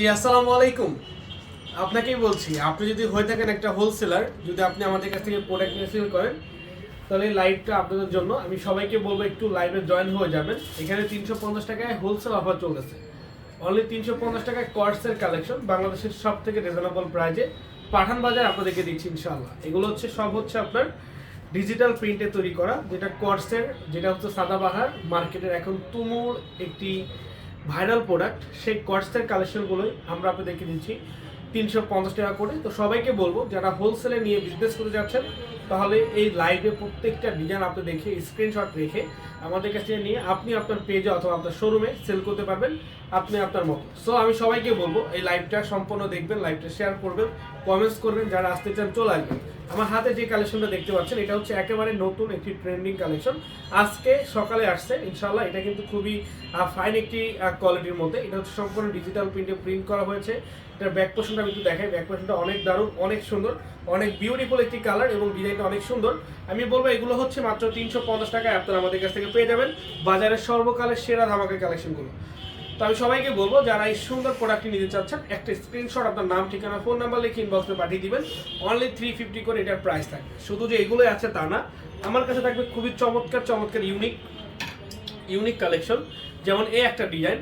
জি, আসসালামু আলাইকুম। আপনাকেই বলছি, আপনি যদি হয়ে থাকেন একটা হোলসেলার যদি আপনি আমাদের কাছ থেকে প্রোডাক্ট সেল করেন, তাহলে লাইভটা আপনাদের জন্য। আমি সবাইকে বলব, একটু লাইভে জয়েন হয়ে যাবেন। এখানে তিনশো পঞ্চাশ টাকায় হোলসেল অফার চলতেছে। অনলি তিনশো পঞ্চাশ টাকায় কর্সের কালেকশন বাংলাদেশের সব থেকে রিজনেবল প্রাইজে পাঠান বাজার আপনাদেরকে দিচ্ছি ইনশাল্লাহ এগুলো হচ্ছে, সব হচ্ছে আপনার ডিজিটাল প্রিন্টে তৈরি করা, যেটা কর্সের যেটা হচ্ছে সাদাবাহার মার্কেটের এখন তুমুল একটি ভাইরাল প্রোডাক্ট, সেই কর্সের কালেকশনগুলোই আমরা আপনাদেরকে দিচ্ছি। তিনশো পঞ্চাশ টাকা করে। তো সবাইকে বলব, যারা হোলসেলে নিয়ে বিজনেস করে যাচ্ছেন, তাহলে এই লাইভে প্রত্যেকটা ডিজাইন আপনি দেখে স্ক্রিনশট রেখে আমাদের কাছে নিয়ে আপনি আপনার পেজে অথবা আপনার শোরুমে সেল করতে পারবেন আপনি আপনার মতো। সো আমি সবাইকে বলব, এই লাইভটা সম্পূর্ণ দেখবেন লাইভটা শেয়ার করবেন কমেন্টস করবেন, যারা আসতে চান চলে আসবেন। আমার হাতে যে কালেকশনটা দেখতে পাচ্ছেন, এটা হচ্ছে একেবারে নতুন একটি ট্রেন্ডিং কালেকশন আজকে সকালে আসছে ইনশাল্লাহ এটা কিন্তু খুবই ফাইন একটি কোয়ালিটির মধ্যে। এটা হচ্ছে সম্পূর্ণ ডিজিটাল প্রিন্টে প্রিন্ট করা হয়েছে। এটার ব্যাক পোর্শনটা আমি একটু ব্যাক পোর্শনটা অনেক দারুণ, অনেক সুন্দর, অনেক বিউটিফুল একটি কালার এবং ডিজাইনটা অনেক সুন্দর। আমি বলব এগুলো হচ্ছে মাত্র তিনশো পঞ্চাশ টাকায় আপনারা আমাদের কাছ থেকে পেয়ে যাবেন। বাজারের সর্বকালের সেরা ধামাকা কালেকশনগুলো তো আমি সবাইকে বলব, যারা এই সুন্দর প্রোডাক্টটি নিতে চাচ্ছেন, একটা স্ক্রিনশট আপনার নাম, ঠিকানা ফোন নাম্বার লিখে ইনবক্সে পাঠিয়ে দিবেন। অনলি থ্রি ফিফটি করে এটার প্রাইস থাকবে। শুধু যে এগুলোই আছে তা না, আমার কাছে থাকবে খুবই চমৎকার চমৎকার ইউনিক ইউনিক কালেকশন যেমন এই একটা ডিজাইন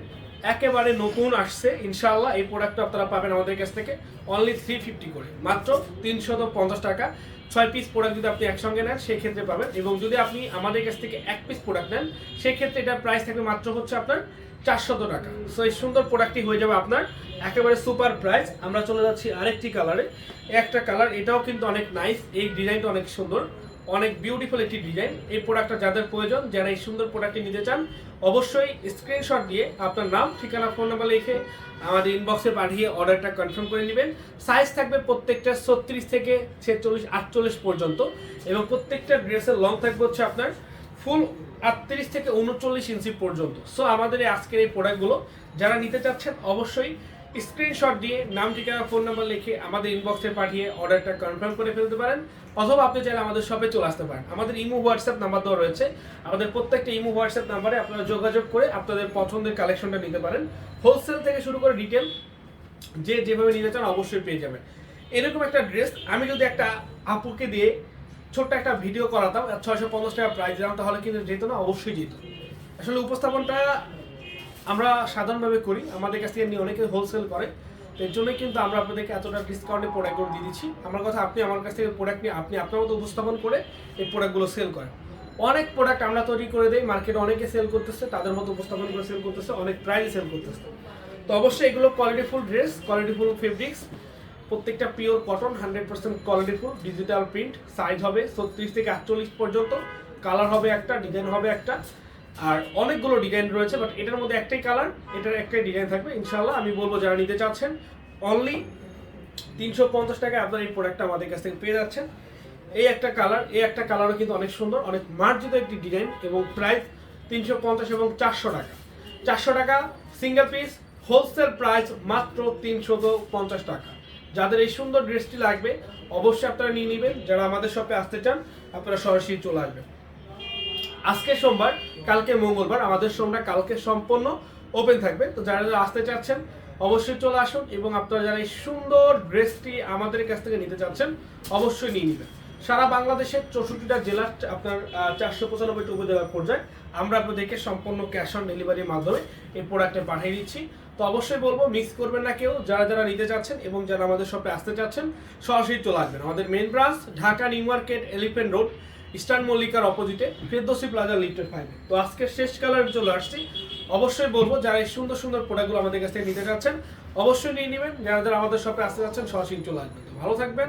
একেবারে নতুন আসছে, ইনশাআল্লাহ এই প্রোডাক্টটা আপনারা পাবেন আমাদের কাছ থেকে অনলি থ্রি ফিফটি করে। মাত্র তিনশত পঞ্চাশ টাকা। ছয় পিস প্রোডাক্ট যদি আপনি একসঙ্গে নেন, সেক্ষেত্রে পাবেন। এবং যদি আপনি আমাদের কাছ থেকে এক পিস প্রোডাক্ট নেন, সেক্ষেত্রে এটার প্রাইস থাকবে মাত্র হচ্ছে আপনার চারশত টাকা। সো এই সুন্দর প্রোডাক্টটি হয়ে যাবে আপনার একেবারে সুপার প্রাইস আমরা চলে যাচ্ছি আরেকটি কালারে একটা কালার এটাও কিন্তু অনেক নাইস এই ডিজাইনটা অনেক সুন্দর। অনেক বিউটিফুল একটি ডিজাইন এই প্রোডাক্টটা যাদের প্রয়োজন, যারা এই সুন্দর প্রোডাক্টটি নিতে চান, অবশ্যই স্ক্রিনশট দিয়ে আপনার নাম, ঠিকানা ফোন নাম্বার লিখে আমাদের ইনবক্সে পাঠিয়ে অর্ডারটা কনফার্ম করে নেবেন। সাইজ থাকবে প্রত্যেকটা ছত্রিশ থেকে ছেচল্লিশ, আটচল্লিশ পর্যন্ত এবং প্রত্যেকটা ড্রেসের লং থাকবে হচ্ছে আপনার ফুল আটত্রিশ থেকে উনচল্লিশ ইঞ্চি পর্যন্ত। সো আমাদের এই আজকের এই প্রোডাক্টগুলো যারা নিতে চাচ্ছেন, অবশ্যই স্ক্রিনশট দিয়ে নাম, ঠিকানা ফোন নাম্বার লিখে আমাদের ইনবক্সে পাঠিয়ে অর্ডারটা কনফার্ম করে ফেলতে পারেন। অথবা আপনি চাইলে আমাদের শপে চলে আসতে পারেন। আমাদের ইমো, হোয়াটসঅ্যাপ নাম্বার দেওয়া রয়েছে। আমাদের প্রত্যেকটা ইমো, হোয়াটসঅ্যাপ নাম্বারে আপনারা যোগাযোগ করে আপনাদের পছন্দের কালেকশনটা নিতে পারেন। হোলসেল থেকে শুরু করে ডিটেল যে যেভাবে নিতে চান অবশ্যই পেয়ে যাবেন। এরকম একটা ড্রেস আমি যদি একটা আপুকে দিয়ে ছোট্ট একটা ভিডিও করাতাম ছয়শো পঞ্চাশ টাকা প্রাইস দিলাম তাহলে কিন্তু যেত না, অবশ্যই যেত। আসলে উপস্থাপনটা আমরা সাধারণভাবে করি, আমাদের কাছ থেকে নিয়ে অনেকে হোলসেল করে এর জন্যই কিন্তু আমরা আপনাদেরকে এতটা ডিসকাউন্টে প্রোডাক্টগুলো দিয়ে দিচ্ছি। আমার কথা আপনি, আমার কাছ থেকে প্রোডাক্ট নিয়ে আপনি আপনার মতো উপস্থাপন করে এই প্রোডাক্টগুলো সেল করেন। অনেক প্রোডাক্ট আমরা তৈরি করে দিই মার্কেটে অনেকে সেল করতেছে, তাদের মতো উপস্থাপন করে সেল করতেছে, অনেক প্রাইসে সেল করতেছে। তো অবশ্যই এগুলো কোয়ালিটিফুল ড্রেস কোয়ালিটিফুল ফেব্রিক্স প্রত্যেকটা pure cotton hundred percent qualityful digital print size হবে ছত্রিশ থেকে আটচল্লিশ পর্যন্ত কালার হবে একটা ডিজাইন হবে একটা, আর অনেকগুলো ডিজাইন রয়েছে বাট এটার মধ্যে একটাই কালার এটার একটাই ডিজাইন থাকবে। ইনশাল্লাহ আমি বলব যারা নিতে চাচ্ছেন অনলি তিনশো পঞ্চাশ টাকায় আপনার এই প্রোডাক্টটা আমাদের কাছ থেকে পেয়ে যাচ্ছেন। এই একটা কালার এই একটা কালারও কিন্তু অনেক সুন্দর, অনেক মার্জিত একটি ডিজাইন এবং প্রাইস তিনশো পঞ্চাশ এবং চারশো টাকা। চারশো টাকা সিঙ্গেল পিস হোলসেল প্রাইস মাত্র তিনশত পঞ্চাশ টাকা। যাদের এই সুন্দর ড্রেসটি লাগবে, অবশ্যই আপনারা নিয়ে নেবেন। যারা আমাদের শপে আসতে চান, আপনারা সরাসরি চলে আসবেন। আজকে সোমবার, কালকে মঙ্গলবার, আমাদের সোমটা কালকে সম্পূর্ণ ওপেন থাকবে। তো যারা যারা আসতে চাচ্ছেন, অবশ্যই চলে আসুন এবং আপনারা যারা এই সুন্দর ড্রেসটি আমাদের কাছ থেকে নিতে চাচ্ছেন, অবশ্যই নিয়ে নেবেন। সারা বাংলাদেশের চৌষট্টিটা জেলার আপনার চারশো পঁচানব্বইটি উপজেলা পর্যায়ে আমরা আপনাদেরকে সম্পূর্ণ ক্যাশ অন ডেলিভারির মাধ্যমে এই প্রোডাক্টে পাঠিয়ে দিচ্ছি। তো অবশ্যই বলব মিক্স করবেন না কেউ, যারা যারা নিতে চাচ্ছেন এবং যারা আমাদের শপে আসতে চাচ্ছেন, সরাসরি চলে আসবেন। আমাদের main branch Dhaka new market elephant road eastern মল্লিকার অপোজিটে ফেরদোসি প্লাজা লিফটেড ফাইভে তো আজকে শেষ কালার চলে আসছি। অবশ্যই বলব, যারা এই সুন্দর সুন্দর প্রোডাক্টগুলো আমাদের কাছ থেকে নিতে চাচ্ছেন, অবশ্যই নিয়ে নেবেন। যারা যারা আমাদের শপে আসতে চাচ্ছেন, সরাসরি চলে আসবেন। ভালো থাকবেন